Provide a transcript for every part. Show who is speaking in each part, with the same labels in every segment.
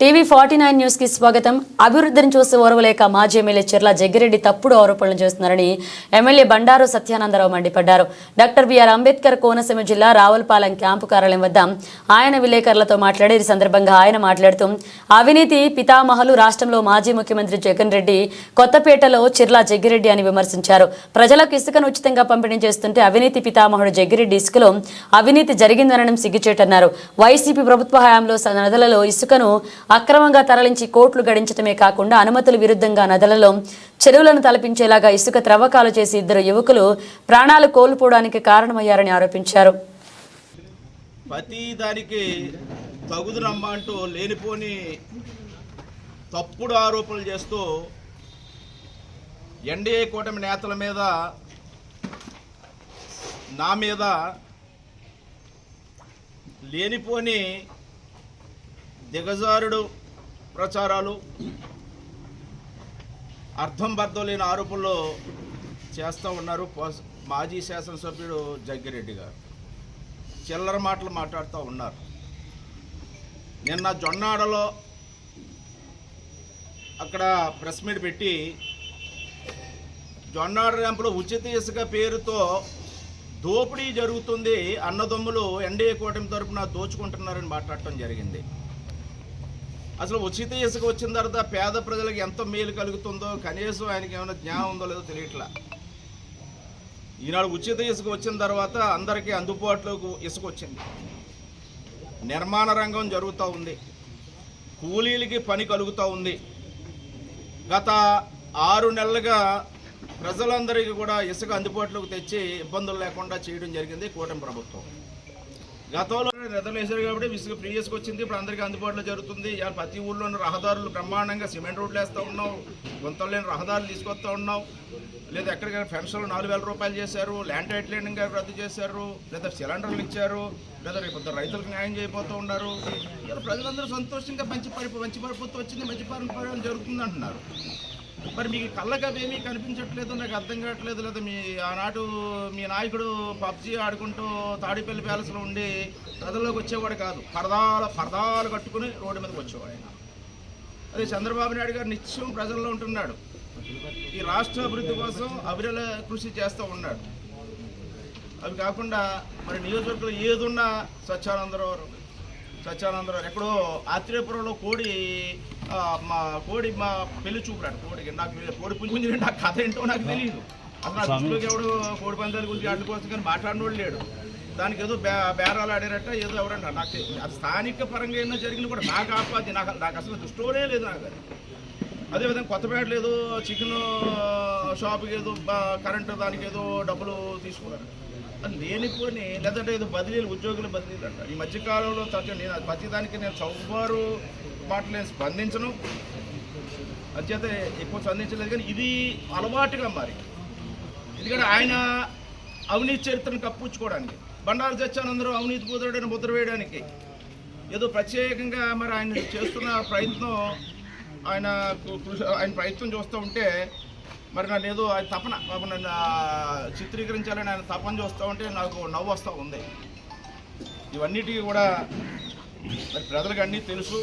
Speaker 1: TV forty nine న్యూస్కి స్వాగతం. అభివృద్ధిని చూసి ఓర్వలేక మాజీ ఎమ్మెల్యే చెర్ల జగ్గిరెడ్డి తప్పుడు ఆరోపణలు చేస్తున్నారని ఎమ్మెల్యే బండారు సత్యానందరావు మండిపడ్డారు. డాక్టర్ బిఆర్ అంబేద్కర్ కోనసీమ జిల్లా రావులపాలెం క్యాంపు కార్యాలయం వద్ద ఆయన విలేకరులతో మాట్లాడి ఈ సందర్భంగా ఆయన మాట్లాడుతూ అవినీతి పితామహలు రాష్ట్రంలో మాజీ ముఖ్యమంత్రి జగన్ రెడ్డి కొత్తపేటలో చిర్లా జగ్గిరెడ్డి అని విమర్శించారు. ప్రజలకు ఇసుకను ఉచితంగా పంపిణీ చేస్తుంటే అవినీతి పితామహుడు జగ్గిరెడ్డి ఇసుకలో అవినీతి జరిగిందనడం సిగ్గుచేటన్నారు. వైసీపీ ప్రభుత్వ హయాంలో స- నదులలో ఇసుకను అక్రమంగా తరలించి కోట్లు గడించటమే కాకుండా అనుమతుల విరుద్ధంగా నదులలో చెరువులను తలపించేలాగా ఇసుక త్రవ్వకాలు చేసి ఇద్దరు యువకులు ప్రాణాలు కోల్పోవడానికి కారణమయ్యారని ఆరోపించారు.
Speaker 2: ప్రతి దానికి తగుదునమ్మా అంటూ లేనిపోని తప్పుడు ఆరోపణలు చేస్తూ ఎన్డీఏ కూటమి నేతల మీద నా మీద లేనిపోని దిగజారుడు ప్రచారాలు అర్థం బర్థం లేని ఆరోపణలు చేస్తూ ఉన్నారు మాజీ శాసనసభ్యుడు జగ్గిరెడ్డి గారు. చిల్లర మాటలు మాట్లాడుతూ ఉన్నారు. నిన్న జొన్నాడలో అక్కడ ప్రెస్ మీట్ పెట్టి జొన్నాడ ర్యాంపులో ఉచిత ఇసుక పేరుతో దోపిడీ జరుగుతుంది అన్నదమ్ములు ఎన్డీఏ కూటమి తరపున దోచుకుంటున్నారని మాట్లాడటం జరిగింది. అసలు ఉచిత ఇసుక వచ్చిన తర్వాత పేద ప్రజలకు ఎంత మేలు కలుగుతుందో కనీసం ఆయనకి ఏమైనా జ్ఞానం ఉందో లేదో తెలియట్లా. ఈనాడు ఉచిత ఇసుక వచ్చిన తర్వాత అందరికీ అందుబాటులోకి ఇసుక వచ్చింది. నిర్మాణ రంగం జరుగుతూ ఉంది. కూలీలకి పని కలుగుతూ ఉంది. గత ఆరు నెలలుగా ప్రజలందరికీ కూడా ఇసుక అందుబాటులోకి తెచ్చి ఇబ్బందులు లేకుండా చేయడం జరిగింది కూటమి ప్రభుత్వం. గతంలో నిద్రలు వేశారు కాబట్టి ఇసుక ఫ్రీ వచ్చింది. ఇప్పుడు అందరికీ అందుబాటులో జరుగుతుంది. ప్రతి ఊళ్ళోని రహదారులు బ్రహ్మాండంగా సిమెంట్ రోడ్లు వేస్తూ ఉన్నాం. గుంతలు లేని రహదారులు తీసుకొస్తా ఉన్నాం. లేదా ఎక్కడికైనా పెన్షన్లు నాలుగు వేల రూపాయలు చేశారు. ల్యాండ్ టైట్లింగ్ రద్దు చేశారు. లేదా సిలిండర్లు ఇచ్చారు. లేదా రేపు రైతులకు న్యాయం చేయబోతూ ఉన్నారు. ఇలా ప్రజలందరూ సంతోషంగా మంచి పడి మంచి పరిపత్తి వచ్చింది మంచి పరిపాలన జరుగుతుంది అంటున్నారు. మరి మీకు కళ్ళకి అవేమీ కనిపించట్లేదు నాకు అర్థం కావట్లేదు. లేదా మీ ఆనాడు మీ నాయకుడు పబ్జీ ఆడుకుంటూ తాడిపల్లి ప్యాలెస్లో ఉండి ప్రజల్లోకి వచ్చేవాడు కాదు. పరదాల పరదాలు కట్టుకుని రోడ్డు మీదకి వచ్చేవాడు ఆయన. అదే చంద్రబాబు నాయుడు గారు నిత్యం ప్రజల్లో ఉంటున్నాడు. ఈ రాష్ట్ర అభివృద్ధి కోసం అవిరల కృషి చేస్తూ ఉన్నాడు. అవి కాకుండా మరి నియోజకవర్గంలో ఏదున్నా సత్యానందరావు సత్యానందరావు ఎక్కడో ఆత్రేయపురంలో కోడి మా కోడి మా పెళ్ళి చూపురాడు. కోడికి నాకు కోడి పుంజు నాకు కథ ఏంటో నాకు తెలియదు. అసలు దృష్టిలోకి ఎవడు కోడి పందాల గురించి వాటి కోసం కానీ మాట్లాడినోడు లేడు. దానికి ఏదో బే బేరాలు ఆడారట ఏదో ఎవరంట. నాకు అది స్థానిక పరంగా ఏమైనా జరిగింది కూడా నాకు ఆపాది. నాకు నాకు అసలు దృష్టిలోనే లేదు నాకు అది. అదేవిధంగా కొత్తపేటలో ఏదో చికెన్ షాప్కి ఏదో కరెంటు దానికి ఏదో డబ్బులు తీసుకున్నారు అది లేనిపోని లేదంటే ఏదో బదిలీలు ఉద్యోగుల బదిలీలు అంట. ఈ మధ్యకాలంలో నేను అది ప్రతి దానికి నేను చౌబారు మాటలు స్పందించను. అత్యంత ఎక్కువ స్పందించలేదు కానీ ఇది అలవాటుగా మరి. ఎందుకంటే ఆయన అవినీతి చరిత్రను కప్పించుకోవడానికి బండారు సత్యానందరూ అవినీతి కుదరడని ముద్ర వేయడానికి ఏదో ప్రత్యేకంగా మరి ఆయన చేస్తున్న ప్రయత్నం ఆయన ఆయన ప్రయత్నం చూస్తూ ఉంటే మరి నన్ను ఏదో ఆయన తపన నన్ను చిత్రీకరించాలని ఆయన తపన చూస్తూ ఉంటే నాకు నవ్వు వస్తూ ఉంది. ఇవన్నిటికీ కూడా మరి ప్రజలకు అన్నీ తెలుసు.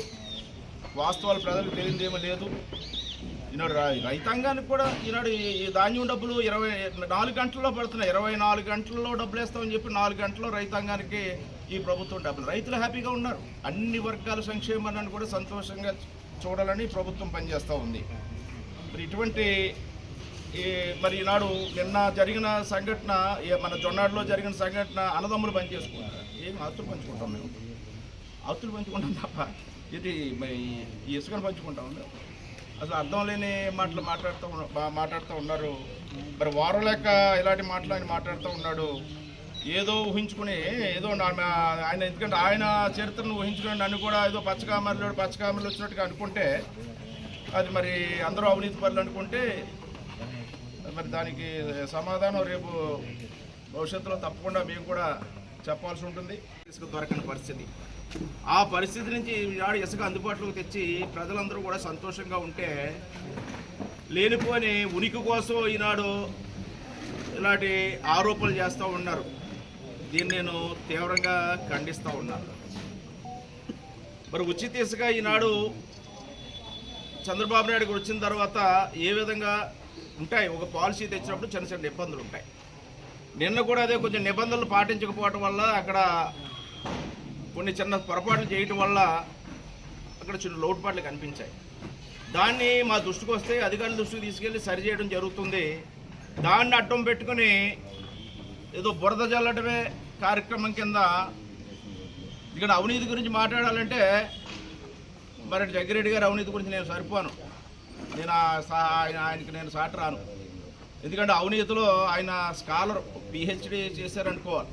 Speaker 2: వాస్తవాలు ప్రజలకు తెలియదేమో లేదు. ఈనాడు రైతాంగానికి కూడా ఈనాడు ఈ ధాన్యం డబ్బులు ఇరవై నాలుగు గంటల్లో పడుతున్నాయి. ఇరవై నాలుగు గంటల్లో డబ్బులు వేస్తామని చెప్పి నాలుగు గంటల్లో రైతాంగానికి ఈ ప్రభుత్వం డబ్బులు. రైతులు హ్యాపీగా ఉన్నారు. అన్ని వర్గాల సంక్షేమాన్ని కూడా సంతోషంగా చూడాలని ప్రభుత్వం పనిచేస్తూ ఉంది. మరి ఇటువంటి ఈ మరి ఈనాడు నిన్న జరిగిన సంఘటన మన జొన్నాడులో జరిగిన సంఘటన అన్నదమ్ములు పనిచేసుకుంటారు. ఏం ఆస్తులు పంచుకుంటాం మేము? ఆస్తులు పంచుకుంటాం తప్ప. ఇది మరి ఈ ఇసుకను పంచుకుంటాం అసలు అర్థం లేని మాటలు మాట్లాడుతూ మాట్లాడుతూ ఉన్నారు. మరి వారం లెక్క ఇలాంటి మాటలు ఆయన మాట్లాడుతూ ఉన్నాడు. ఏదో ఊహించుకుని ఏదో నా ఆయన ఎందుకంటే ఆయన చరిత్రను ఊహించుకుని నన్ను కూడా ఏదో పచ్చకామర్లు పచ్చకామర్లు వచ్చినట్టుగా అనుకుంటే అది మరి అందరూ అవినీతి పనులు అనుకుంటే మరి దానికి సమాధానం రేపు భవిష్యత్తులో తప్పకుండా మేము కూడా చెప్పాల్సి ఉంటుంది. ఇసుక దొరకని పరిస్థితి. ఆ పరిస్థితి నుంచి ఈనాడు ఇసుక అందుబాటులోకి తెచ్చి ప్రజలందరూ కూడా సంతోషంగా ఉంటే లేనిపోని ఉనికి కోసం ఈనాడు ఇలాంటి ఆరోపణలు చేస్తూ ఉన్నారు. దీన్ని నేను తీవ్రంగా ఖండిస్తూ ఉన్నాను మరి ఉచిత ఇసుక ఈనాడు చంద్రబాబు నాయుడుకి వచ్చిన తర్వాత ఏ విధంగా ఉంటాయి? ఒక పాలసీ తెచ్చినప్పుడు చిన్న చిన్న ఇబ్బందులు ఉంటాయి. నిన్న కూడా అదే కొంచెం నిబంధనలు పాటించకపోవటం వల్ల అక్కడ కొన్ని చిన్న పొరపాట్లు చేయటం వల్ల అక్కడ చిన్న లోటుపాట్లు కనిపించాయి. దాన్ని మా దృష్టికి వస్తే అధికారుల దృష్టికి తీసుకెళ్ళి సరిచేయడం జరుగుతుంది. దాన్ని అడ్డం పెట్టుకొని ఏదో బురద జల్లడమే కార్యక్రమం కింద ఇక్కడ అవినీతి గురించి మాట్లాడాలంటే మరి జగ్గిరెడ్డి గారి అవినీతి గురించి నేను సరిపోను. నేను సా- ఆయన ఆయనకి నేను సాటి రాను. ఎందుకంటే అవినీతిలో ఆయన స్కాలర్ పిహెచ్డి చేశారనుకోవాలి.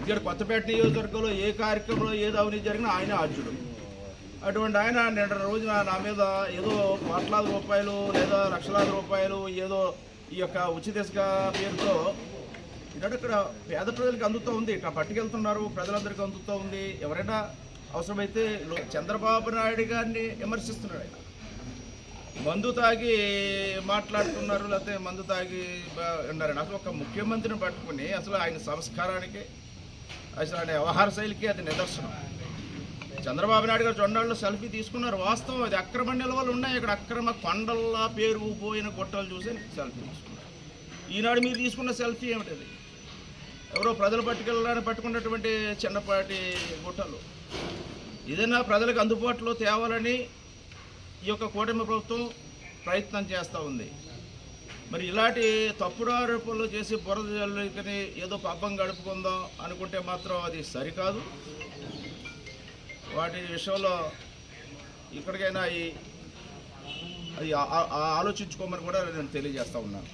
Speaker 2: ఇక్కడ కొత్తపేట నియోజకవర్గంలో ఏ కార్యక్రమంలో ఏది అవినీతి జరిగినా ఆయన ఆద్యుడు అటువంటి ఆయన నిన్న రోజున నా మీద ఏదో కోట్లాది రూపాయలు లేదా లక్షలాది రూపాయలు ఏదో ఈ యొక్క ఉచిత పేరుతో ఇక్కడ ఇక్కడ పేద ప్రజలకు అందుతూ ఉంది. ఇక్కడ పట్టుకెళ్తున్నారు ప్రజలందరికీ అందుతూ ఉంది. ఎవరైనా అవసరమైతే చంద్రబాబు నాయుడు గారిని విమర్శిస్తున్నాడు ఆయన. మందు తాగి మాట్లాడుతున్నారు లేకపోతే మందు తాగి ఉన్నారని అసలు ఒక ముఖ్యమంత్రిని పట్టుకుని అసలు ఆయన సంస్కారానికి అసలు వ్యవహార శైలికి అది నిదర్శనం. చంద్రబాబు నాయుడు గారు జొండాల్లో సెల్ఫీ తీసుకున్నారు. వాస్తవం అది అక్రమ నిల్వలు ఉన్నాయి. ఇక్కడ అక్రమ కొండల్లా పేరు పోయిన గుట్టలు చూసి సెల్ఫీ తీసుకున్నారు. ఈనాడు మీరు తీసుకున్న సెల్ఫీ ఏమిటది ఎవరో ప్రజలు పట్టుకెళ్ళడానికి పట్టుకున్నటువంటి చిన్నపాటి గుట్టలు. ఏదైనా ప్రజలకు అందుబాటులో తేవాలని ఈ యొక్క కూటమి ప్రభుత్వం ప్రయత్నం చేస్తూ ఉంది. మరి ఇలాంటి తప్పుడు ఆరోపణలు చేసి బురద జల్లుకని ఏదో పాపం గడుపుకుందాం అనుకుంటే మాత్రం అది సరికాదు. వాటి విషయంలో ఇక్కడికైనా ఈ అది ఆలోచించుకోమని కూడా నేను తెలియజేస్తా ఉన్నాను.